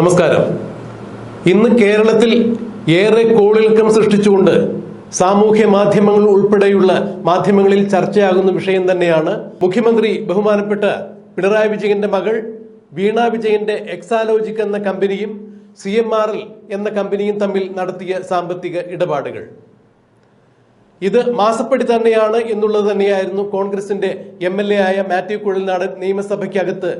നമസ്കാരം. ഇന്ന് കേരളത്തിൽ ഏറെ കോളിളക്കം സൃഷ്ടിച്ചുകൊണ്ട് സാമൂഹ്യ മാധ്യമങ്ങൾ ഉൾപ്പെടെയുള്ള മാധ്യമങ്ങളിൽ ചർച്ചയാകുന്ന വിഷയം തന്നെയാണ് മുഖ്യമന്ത്രി ബഹുമാനപ്പെട്ട പിണറായി വിജയന്റെ മകൾ വീണ വിജയന്റെ എക്സാലോജിക് എന്ന കമ്പനിയും സി എം ആർ എൽ എന്ന കമ്പനിയും തമ്മിൽ നടത്തിയ സാമ്പത്തിക ഇടപാടുകൾ. ഇത് മാസപ്പടി തന്നെയാണ് എന്നുള്ളത് തന്നെയായിരുന്നു കോൺഗ്രസിന്റെ എം എൽ എ ആയ മാത്യു കുഴൽനാടൻ നിയമസഭയ്ക്കകത്ത്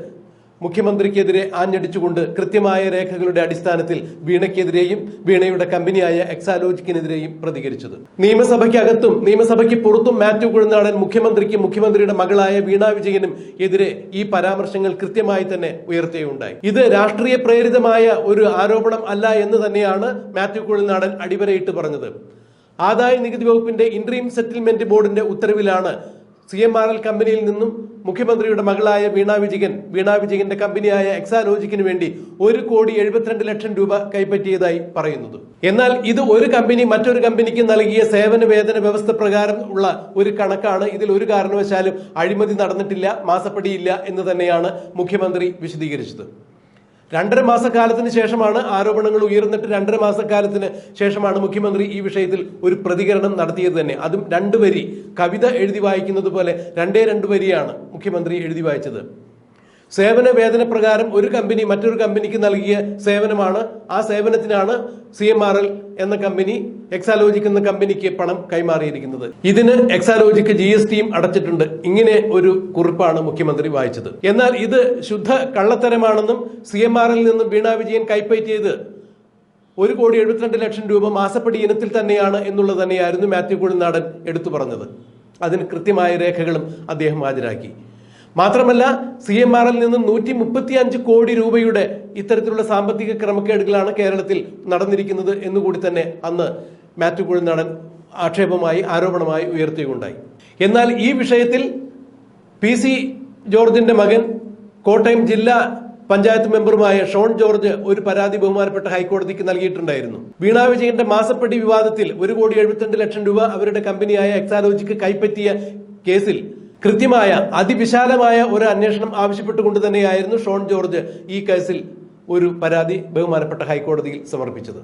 മുഖ്യമന്ത്രിക്കെതിരെ ആഞ്ഞടിച്ചുകൊണ്ട് കൃത്യമായ രേഖകളുടെ അടിസ്ഥാനത്തിൽ വീണയ്ക്കെതിരെയും വീണയുടെ കമ്പനിയായ എക്സാലോജിക്കിനെതിരെയും പ്രതികരിച്ചത്. നിയമസഭയ്ക്കകത്തും നിയമസഭയ്ക്ക് പുറത്തും മാത്യു കുഴൽനാടൻ മുഖ്യമന്ത്രിക്ക് മുഖ്യമന്ത്രിയുടെ മകളായ വീണ വിജയനും എതിരെ ഈ പരാമർശങ്ങൾ കൃത്യമായി തന്നെ ഉയർത്തുകയുണ്ടായി ഇത് രാഷ്ട്രീയ പ്രേരിതമായ ഒരു ആരോപണം അല്ല എന്ന് തന്നെയാണ് മാത്യു കുഴൽനാടൻ അടിവരയിട്ട് പറഞ്ഞത്. ആദായ നികുതി വകുപ്പിന്റെ ഇൻട്രീം സെറ്റിൽമെന്റ് ബോർഡിന്റെ ഉത്തരവിലാണ് സി എം ആർ എൽ കമ്പനിയിൽ നിന്നും മുഖ്യമന്ത്രിയുടെ മകളായ വീണ വിജയൻ വീണ വിജയന്റെ കമ്പനിയായ എക്സാലോജിക്കിന് വേണ്ടി ഒരു കോടി എഴുപത്തിരണ്ട് ലക്ഷം രൂപ കൈപ്പറ്റിയതായി പറയുന്നത്. എന്നാൽ ഇത് ഒരു കമ്പനി മറ്റൊരു കമ്പനിക്ക് നൽകിയ സേവന വേതന വ്യവസ്ഥ പ്രകാരം ഉള്ള ഒരു കണക്കാണ്. ഇതിൽ ഒരു കാരണവശാലും അഴിമതി നടന്നിട്ടില്ല മാസപ്പടിയില്ല എന്ന് തന്നെയാണ് മുഖ്യമന്ത്രി വിശദീകരിച്ചത്. രണ്ടര മാസക്കാലത്തിന് ശേഷമാണ് ആരോപണങ്ങൾ ഉയർന്നിട്ട് രണ്ടര മാസക്കാലത്തിന് ശേഷമാണ് മുഖ്യമന്ത്രി ഈ വിഷയത്തിൽ ഒരു പ്രതികരണം നടത്തിയത് തന്നെ. അതും രണ്ട് വരി. കവിത എഴുതി വായിക്കുന്നത് പോലെ രണ്ടേ രണ്ട് വരിയാണ് മുഖ്യമന്ത്രി എഴുതി വായിച്ചത്. സേവന വേതന പ്രകാരം ഒരു കമ്പനി മറ്റൊരു കമ്പനിക്ക് നൽകിയ സേവനമാണ്. ആ സേവനത്തിനാണ് സി എം ആർ എൽ എന്ന കമ്പനി എക്സാലോജിക് എന്ന കമ്പനിക്ക് പണം കൈമാറിയിരിക്കുന്നത്. ഇതിന് എക്സാലോജിക്ക് ജി എസ് ടിയും അടച്ചിട്ടുണ്ട്. ഇങ്ങനെ ഒരു കുറിപ്പാണ് മുഖ്യമന്ത്രി വായിച്ചത്. എന്നാൽ ഇത് ശുദ്ധ കള്ളത്തരമാണെന്നും സി എം ആർ എൽ നിന്നും വീണ വിജയൻ കൈപ്പറ്റിയത് ഒരു കോടി എഴുപത്തിരണ്ട് ലക്ഷം രൂപ മാസപ്പടി ഇനത്തിൽ തന്നെയാണ് എന്നുള്ളത് തന്നെയായിരുന്നു മാത്യു കുഴിനാടൻ എടുത്തു പറഞ്ഞത്. അതിന് കൃത്യമായ രേഖകളും അദ്ദേഹം ഹാജരാക്കി. മാത്രമല്ല സി എം ആർ എൽ നിന്നും നൂറ്റി മുപ്പത്തി അഞ്ച് കോടി രൂപയുടെ ഇത്തരത്തിലുള്ള സാമ്പത്തിക ക്രമക്കേടുകളാണ് കേരളത്തിൽ നടന്നിരിക്കുന്നത് എന്നുകൂടി തന്നെ അന്ന് മാത്യു കുഴൽനാടൻ ആക്ഷേപമായി ആരോപണമായി ഉയർത്തുകയുണ്ടായി എന്നാൽ ഈ വിഷയത്തിൽ പി സി ജോർജിന്റെ മകൻ കോട്ടയം ജില്ലാ പഞ്ചായത്ത് മെമ്പറുമായ ഷോൺ ജോർജ് ഒരു പരാതി ബഹുമാനപ്പെട്ട ഹൈക്കോടതിക്ക് നൽകിയിട്ടുണ്ടായിരുന്നു. വീണാ വിജയന്റെ മാസപ്പെട്ടി വിവാദത്തിൽ ഒരു കോടി എഴുപത്തിരണ്ട് ലക്ഷം രൂപ അവരുടെ കമ്പനിയായ എക്സാലോജിക്ക് കൈപ്പറ്റിയ കേസിൽ കൃത്യമായ അതിവിശാലമായ ഒരു അന്വേഷണം ആവശ്യപ്പെട്ടുകൊണ്ട് തന്നെയായിരുന്നു ഷോൺ ജോർജ് ഈ കേസിൽ ഒരു പരാതി ബഹുമാനപ്പെട്ട ഹൈക്കോടതിയിൽ സമർപ്പിച്ചത്.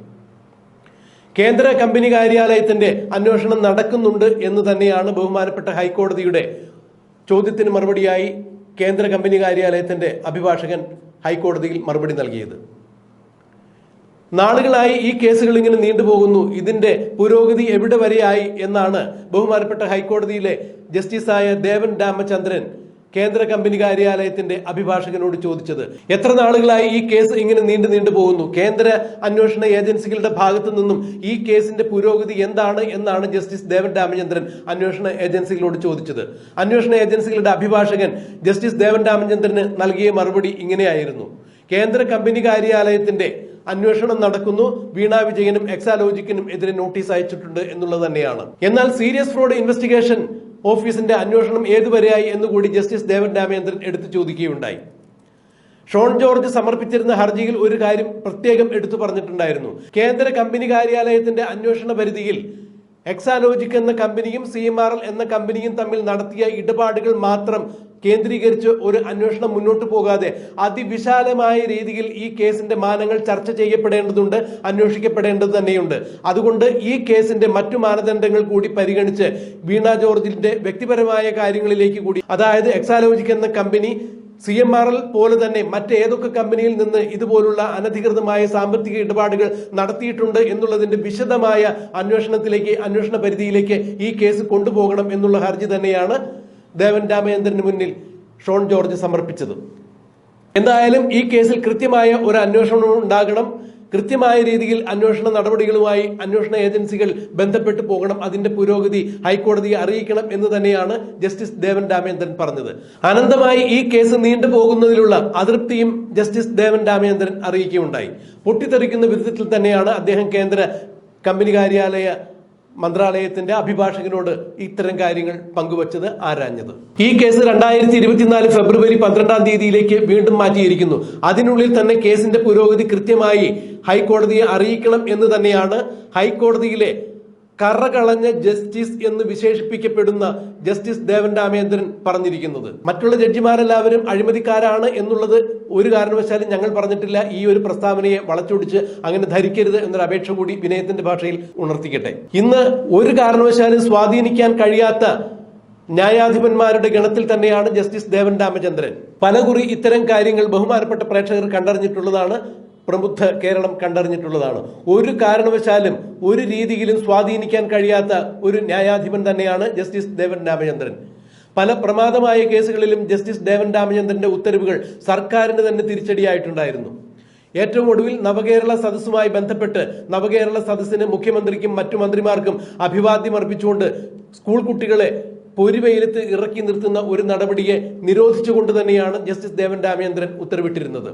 കേന്ദ്ര കമ്പനി കാര്യാലയത്തിന്റെ അന്വേഷണം നടക്കുന്നുണ്ട് എന്ന് തന്നെയാണ് ബഹുമാനപ്പെട്ട ഹൈക്കോടതിയുടെ ചോദ്യത്തിന് മറുപടിയായി കേന്ദ്ര കമ്പനി കാര്യാലയത്തിന്റെ അഭിഭാഷകൻ ഹൈക്കോടതിയിൽ മറുപടി നൽകിയത്. നാളുകളായി ഈ കേസുകൾ ഇങ്ങനെ നീണ്ടുപോകുന്നു ഇതിന്റെ പുരോഗതി എവിടെ വരെയായി എന്നാണ് ബഹുമാനപ്പെട്ട ഹൈക്കോടതിയിലെ ജസ്റ്റിസായ ദേവൻ രാമചന്ദ്രൻ കേന്ദ്ര കമ്പനി കാര്യാലയത്തിന്റെ അഭിഭാഷകനോട് ചോദിച്ചത്. എത്ര നാളുകളായി ഈ കേസ് ഇങ്ങനെ നീണ്ടു നീണ്ടു പോകുന്നു? കേന്ദ്ര അന്വേഷണ ഏജൻസികളുടെ ഭാഗത്തു നിന്നും ഈ കേസിന്റെ പുരോഗതി എന്താണ് എന്നാണ് ജസ്റ്റിസ് ദേവൻ രാമചന്ദ്രൻ അന്വേഷണ ഏജൻസികളോട് ചോദിച്ചത്. അന്വേഷണ ഏജൻസികളുടെ അഭിഭാഷകൻ ജസ്റ്റിസ് ദേവൻ രാമചന്ദ്രന് നൽകിയ മറുപടി ഇങ്ങനെയായിരുന്നു. കേന്ദ്ര കമ്പനി കാര്യാലയത്തിന്റെ അന്വേഷണം നടക്കുന്നു. വീണ വിജയനും എക്സാലോജിക്കിനും എതിരെ നോട്ടീസ് അയച്ചിട്ടുണ്ട് എന്നുള്ളത് തന്നെയാണ്. എന്നാൽ സീരിയസ് ഫ്രോഡ് ഇൻവെസ്റ്റിഗേഷൻ ഓഫീസിന്റെ അന്വേഷണം ഏതുവരെയായി എന്നുകൂടി ജസ്റ്റിസ് ദേവൻ രാമേന്ദ്രൻ എടുത്തു ചോദിക്കുകയുണ്ടായി. ഷോൺ ജോർജ് സമർപ്പിച്ചിരുന്ന ഹർജിയിൽ ഒരു കാര്യം പ്രത്യേകം എടുത്തു പറഞ്ഞിട്ടുണ്ടായിരുന്നു. കേന്ദ്ര കമ്പനി കാര്യാലയത്തിന്റെ അന്വേഷണ പരിധിയിൽ എക്സാലോജിക് എന്ന കമ്പനിയും സി എം ആർ എൽ എന്ന കമ്പനിയും തമ്മിൽ നടത്തിയ ഇടപാടുകൾ മാത്രം കേന്ദ്രീകരിച്ച് ഒരു അന്വേഷണം മുന്നോട്ട് പോകാതെ അതിവിശാലമായ രീതിയിൽ ഈ കേസിന്റെ മാനങ്ങൾ ചർച്ച ചെയ്യപ്പെടേണ്ടതുണ്ട് അന്വേഷിക്കപ്പെടേണ്ടത് തന്നെയുണ്ട്. അതുകൊണ്ട് ഈ കേസിന്റെ മറ്റു മാനദണ്ഡങ്ങൾ കൂടി പരിഗണിച്ച് വീണ ജോർജിന്റെ വ്യക്തിപരമായ കാര്യങ്ങളിലേക്ക് കൂടി അതായത് എക്സാലോജിക് എന്ന company C M R L പോലെ തന്നെ മറ്റേതൊക്കെ കമ്പനിയിൽ നിന്ന് ഇതുപോലുള്ള അനധികൃതമായ സാമ്പത്തിക ഇടപാടുകൾ നടത്തിയിട്ടുണ്ട് എന്നുള്ളതിന്റെ വിശദമായ അന്വേഷണത്തിലേക്ക് അന്വേഷണ പരിധിയിലേക്ക് ഈ കേസ് കൊണ്ടുപോകണം എന്നുള്ള ഹർജി തന്നെയാണ് ദേവൻ രാമചന്ദ്രന് മുന്നിൽ ഷോൺ ജോർജ് സമർപ്പിച്ചത്. എന്തായാലും ഈ കേസിൽ കൃത്യമായ ഒരു അന്വേഷണം ഉണ്ടാകണം. കൃത്യമായ രീതിയിൽ അന്വേഷണ നടപടികളുമായി അന്വേഷണ ഏജൻസികൾ ബന്ധപ്പെട്ട് പോകണം. അതിന്റെ പുരോഗതി ഹൈക്കോടതിയെ അറിയിക്കണം എന്ന് തന്നെയാണ് ജസ്റ്റിസ് ദേവൻ രാമേന്ദ്രൻ പറഞ്ഞത്. അനന്തമായി ഈ കേസ് നീണ്ടുപോകുന്നതിലുള്ള അതൃപ്തിയും ജസ്റ്റിസ് ദേവൻ രാമേന്ദ്രൻ അറിയിക്കുകയുണ്ടായി. പൊട്ടിത്തെറിക്കുന്ന വിധത്തിൽ തന്നെയാണ് അദ്ദേഹം കേന്ദ്ര കമ്പനി കാര്യാലയ മന്ത്രാലയത്തിന്റെ അഭിഭാഷകനോട് ഇത്തരം കാര്യങ്ങൾ പങ്കുവച്ചത് ആരാഞ്ഞത്? ഈ കേസ് രണ്ടായിരത്തി ഇരുപത്തിനാല് ഫെബ്രുവരി പന്ത്രണ്ടാം തീയതിയിലേക്ക് വീണ്ടും മാറ്റിയിരിക്കുന്നു. അതിനുള്ളിൽ തന്നെ കേസിന്റെ പുരോഗതി കൃത്യമായി ഹൈക്കോടതിയെ അറിയിക്കണം എന്ന് തന്നെയാണ് ഹൈക്കോടതിയിലെ കറകളഞ്ഞ ജസ്റ്റിസ് എന്ന് വിശേഷിപ്പിക്കപ്പെടുന്ന ജസ്റ്റിസ് ദേവൻ രാമേന്ദ്രൻ പറഞ്ഞിരിക്കുന്നത്. മറ്റുള്ള ജഡ്ജിമാരെല്ലാവരും അഴിമതിക്കാരാണ് എന്നുള്ളത് ഒരു കാരണവശാലും ഞങ്ങൾ പറഞ്ഞിട്ടില്ല. ഈ ഒരു പ്രസ്താവനയെ വളച്ചൊടിച്ച് അങ്ങനെ ധരിക്കരുത് എന്നൊരു അപേക്ഷ കൂടി വിനയത്തിന്റെ ഭാഷയിൽ ഉണർത്തിക്കട്ടെ. ഇന്ന് ഒരു കാരണവശാലും സ്വാധീനിക്കാൻ കഴിയാത്ത ന്യായാധിപന്മാരുടെ ഗണത്തിൽ തന്നെയാണ് ജസ്റ്റിസ് ദേവൻ രാമചന്ദ്രൻ പലകുറി ഇത്തരം കാര്യങ്ങൾ ബഹുമാനപ്പെട്ട പ്രേക്ഷകർ കണ്ടറിഞ്ഞിട്ടുള്ളതാണ്. പ്രബുദ്ധ കേരളം കണ്ടറിഞ്ഞിട്ടുള്ളതാണ്. ഒരു കാരണവശാലും ഒരു രീതിയിലും സ്വാധീനിക്കാൻ കഴിയാത്ത ഒരു ന്യായാധിപൻ തന്നെയാണ് ജസ്റ്റിസ് ദേവൻ രാമചന്ദ്രൻ. പല പ്രമാദമായ കേസുകളിലും ജസ്റ്റിസ് ദേവൻ രാമചന്ദ്രന്റെ ഉത്തരവുകൾ സർക്കാരിന് തന്നെ തിരിച്ചടിയായിട്ടുണ്ടായിരുന്നു. ഏറ്റവും ഒടുവിൽ നവകേരള സദസ്സുമായി ബന്ധപ്പെട്ട് നവകേരള സദസ്സിന് മുഖ്യമന്ത്രിക്കും മറ്റു മന്ത്രിമാർക്കും അഭിവാദ്യം അർപ്പിച്ചുകൊണ്ട് സ്കൂൾ കുട്ടികളെ പൊരിവെയിലത്ത് ഇറക്കി നിർത്തുന്ന ഒരു നടപടിയെ നിരോധിച്ചുകൊണ്ട് തന്നെയാണ് ജസ്റ്റിസ് ദേവൻ രാമചന്ദ്രൻ ഉത്തരവിട്ടിരുന്നത്.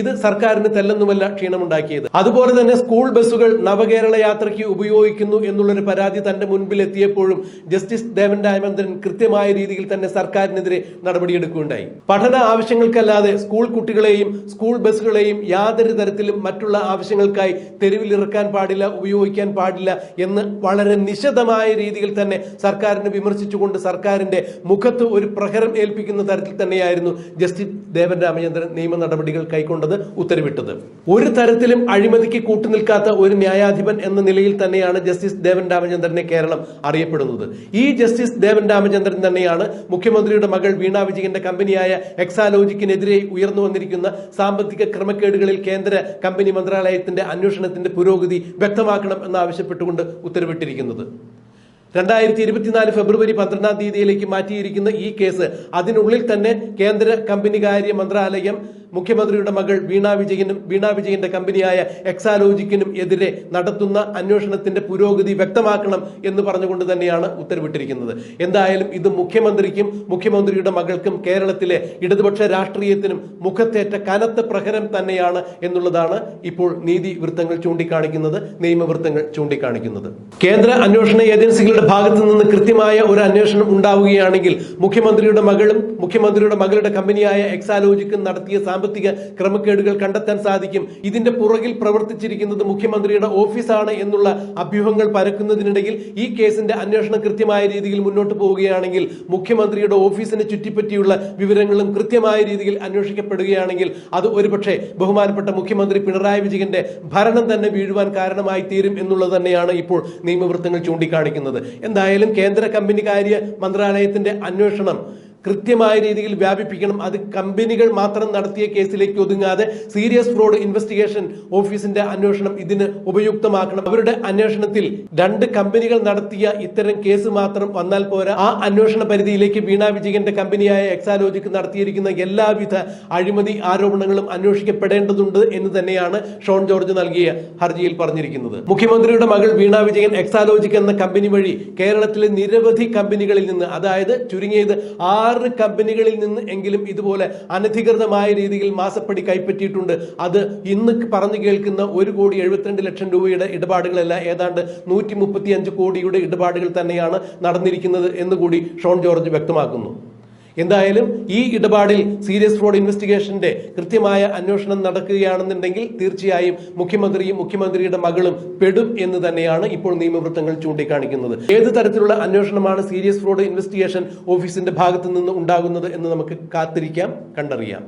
ഇത് സർക്കാരിന് തെല്ലെന്നുമല്ല ക്ഷീണമുണ്ടാക്കിയത്. അതുപോലെ തന്നെ സ്കൂൾ ബസ്സുകൾ നവകേരള യാത്രയ്ക്ക് ഉപയോഗിക്കുന്നു എന്നുള്ളൊരു പരാതി തന്റെ മുൻപിൽ എത്തിയപ്പോഴും ജസ്റ്റിസ് ദേവൻ രാമചന്ദ്രൻ കൃത്യമായ രീതിയിൽ തന്നെ സർക്കാരിനെതിരെ നടപടിയെടുക്കുകയുണ്ടായി. പഠന ആവശ്യങ്ങൾക്കല്ലാതെ സ്കൂൾ കുട്ടികളെയും സ്കൂൾ ബസ്സുകളെയും യാതൊരു തരത്തിലും മറ്റുള്ള ആവശ്യങ്ങൾക്കായി തെരുവിൽ ഇറക്കാൻ പാടില്ല ഉപയോഗിക്കാൻ പാടില്ല എന്ന് വളരെ നിശിതമായ രീതിയിൽ തന്നെ സർക്കാരിനെ വിമർശിച്ചുകൊണ്ട് സർക്കാരിന്റെ മുഖത്ത് ഒരു പ്രഹരം ഏൽപ്പിക്കുന്ന തരത്തിൽ തന്നെയായിരുന്നു ജസ്റ്റിസ് ദേവൻ രാമചന്ദ്രൻ നിയമ നടപടികൾ കൈക്കൊണ്ടത് ഉത്തരവിട്ടത്. ഒരു തരത്തിലും അഴിമതിക്ക് കൂട്ടുനിൽക്കാത്ത ഒരു ന്യായാധിപൻ എന്ന നിലയിൽ തന്നെയാണ് ജസ്റ്റിസ് ദേവൻ രാമചന്ദ്രനെ കേരളം അറിയപ്പെടുന്നത്. ഈ ജസ്റ്റിസ് ദേവൻ രാമചന്ദ്രൻ തന്നെയാണ് മുഖ്യമന്ത്രിയുടെ മകൾ വീണ വിജയന്റെ കമ്പനിയായ എക്സാലോജിക്കിനെതിരെ ഉയർന്നു വന്നിരിക്കുന്ന സാമ്പത്തിക ക്രമക്കേടുകളിൽ കേന്ദ്ര കമ്പനി മന്ത്രാലയത്തിന്റെ അന്വേഷണത്തിന്റെ പുരോഗതി വ്യക്തമാക്കണം എന്നാവശ്യപ്പെട്ടുകൊണ്ട് ഉത്തരവിട്ടിരിക്കുന്നത്. രണ്ടായിരത്തി ഇരുപത്തിനാല് ഫെബ്രുവരി പന്ത്രണ്ടാം തീയതിയിലേക്ക് മാറ്റിയിരിക്കുന്ന ഈ കേസ് അതിനുള്ളിൽ തന്നെ കേന്ദ്ര കമ്പനികാര്യ മന്ത്രാലയം മുഖ്യമന്ത്രിയുടെ മകൾ വീണ വിജയനും വീണ വിജയന്റെ കമ്പനിയായ എക്സാലോജിക്കിനും എതിരെ നടത്തുന്ന അന്വേഷണത്തിന്റെ പുരോഗതി വ്യക്തമാക്കണം എന്ന് പറഞ്ഞുകൊണ്ട് തന്നെയാണ് ഉത്തരവിട്ടിരിക്കുന്നത്. എന്തായാലും ഇത് മുഖ്യമന്ത്രിക്കും മുഖ്യമന്ത്രിയുടെ മകൾക്കും കേരളത്തിലെ ഇടതുപക്ഷ രാഷ്ട്രീയത്തിനും മുഖത്തേറ്റ കനത്ത പ്രഹരം തന്നെയാണ് എന്നുള്ളതാണ് ഇപ്പോൾ നീതി വൃത്തങ്ങൾ ചൂണ്ടിക്കാണിക്കുന്നത് നിയമവൃത്തങ്ങൾ ചൂണ്ടിക്കാണിക്കുന്നത്. കേന്ദ്ര അന്വേഷണ ഏജൻസികളുടെ ഭാഗത്തു നിന്ന് കൃത്യമായ ഒരു അന്വേഷണം ഉണ്ടാവുകയാണെങ്കിൽ മുഖ്യമന്ത്രിയുടെ മകളും മുഖ്യമന്ത്രിയുടെ മകളുടെ കമ്പനിയായ എക്സാലോജിക്കും നടത്തിയ സാമ്പത്തിക ക്രമക്കേടുകൾ കണ്ടെത്താൻ സാധിക്കും. ഇതിന്റെ പുറകിൽ പ്രവർത്തിച്ചിരിക്കുന്നത് മുഖ്യമന്ത്രിയുടെ ഓഫീസാണ് എന്നുള്ള അഭ്യൂഹങ്ങൾ പരക്കുന്നതിനിടയിൽ ഈ കേസിന്റെ അന്വേഷണം കൃത്യമായ രീതിയിൽ മുന്നോട്ട് പോവുകയാണെങ്കിൽ മുഖ്യമന്ത്രിയുടെ ഓഫീസിനെ ചുറ്റിപ്പറ്റിയുള്ള വിവരങ്ങളും കൃത്യമായ രീതിയിൽ അന്വേഷിക്കപ്പെടുകയാണെങ്കിൽ അത് ഒരുപക്ഷെ ബഹുമാനപ്പെട്ട മുഖ്യമന്ത്രി പിണറായി വിജയന്റെ ഭരണം തന്നെ വീഴുവാൻ കാരണമായി തീരും എന്നുള്ളത് തന്നെയാണ് ഇപ്പോൾ നിയമവൃത്തങ്ങൾ ചൂണ്ടിക്കാണിക്കുന്നത്. എന്തായാലും കേന്ദ്ര കമ്പനി കാര്യ മന്ത്രാലയത്തിന്റെ അന്വേഷണം കൃത്യമായ രീതിയിൽ വ്യാപിപ്പിക്കണം. അത് കമ്പനികൾ മാത്രം നടത്തിയ കേസിലേക്ക് ഒതുങ്ങാതെ സീരിയസ് ഫ്രോഡ് ഇൻവെസ്റ്റിഗേഷൻ ഓഫീസിന്റെ അന്വേഷണം ഇതിന് ഉപയുക്തമാക്കണം. അവരുടെ അന്വേഷണത്തിൽ രണ്ട് കമ്പനികൾ നടത്തിയ ഇത്തരം കേസ് മാത്രം വന്നാൽ പോരാ. ആ അന്വേഷണ പരിധിയിലേക്ക് വീണ വിജയന്റെ കമ്പനിയായ എക്സാലോജിക്ക് നടത്തിയിരിക്കുന്ന എല്ലാവിധ അഴിമതി ആരോപണങ്ങളും അന്വേഷിക്കപ്പെടേണ്ടതുണ്ട് എന്ന് തന്നെയാണ് ഷോൺ ജോർജ് നൽകിയ ഹർജിയിൽ പറഞ്ഞിരിക്കുന്നത്. മുഖ്യമന്ത്രിയുടെ മകൾ വീണ വിജയൻ എക്സാലോജിക് എന്ന കമ്പനി വഴി കേരളത്തിലെ നിരവധി കമ്പനികളിൽ നിന്ന് അതായത് ചുരുങ്ങിയത് ആറ് കമ്പനികളിൽ നിന്ന് എങ്കിലും ഇതുപോലെ അനധികൃതമായ രീതിയിൽ മാസപ്പടി കൈപ്പറ്റിയിട്ടുണ്ട്. അത് ഇന്ന് പറഞ്ഞു കേൾക്കുന്ന ഒരു കോടി എഴുപത്തിരണ്ട് ലക്ഷം രൂപയുടെ ഇടപാടുകളല്ല ഏതാണ്ട് നൂറ്റി മുപ്പത്തി അഞ്ച് കോടിയുടെ ഇടപാടുകൾ തന്നെയാണ് നടന്നിരിക്കുന്നത് എന്നുകൂടി ഷോൺ ജോർജ് വ്യക്തമാക്കുന്നു. എന്തായാലും ഈ ഇടപാടിൽ സീരിയസ് ഫ്രോഡ് ഇൻവെസ്റ്റിഗേഷന്റെ കൃത്യമായ അന്വേഷണം നടക്കുകയാണെന്നുണ്ടെങ്കിൽ തീർച്ചയായും മുഖ്യമന്ത്രിയും മുഖ്യമന്ത്രിയുടെ മകളും പെടും എന്ന് തന്നെയാണ് ഇപ്പോൾ നിയമവൃത്തങ്ങൾ ചൂണ്ടിക്കാണിക്കുന്നത്. ഏത് തരത്തിലുള്ള അന്വേഷണമാണ് സീരിയസ് ഫ്രോഡ് ഇൻവെസ്റ്റിഗേഷൻ ഓഫീസിന്റെ ഭാഗത്തു നിന്ന് ഉണ്ടാകുന്നത് എന്ന് നമുക്ക് കാത്തിരിക്കാം കണ്ടറിയാം.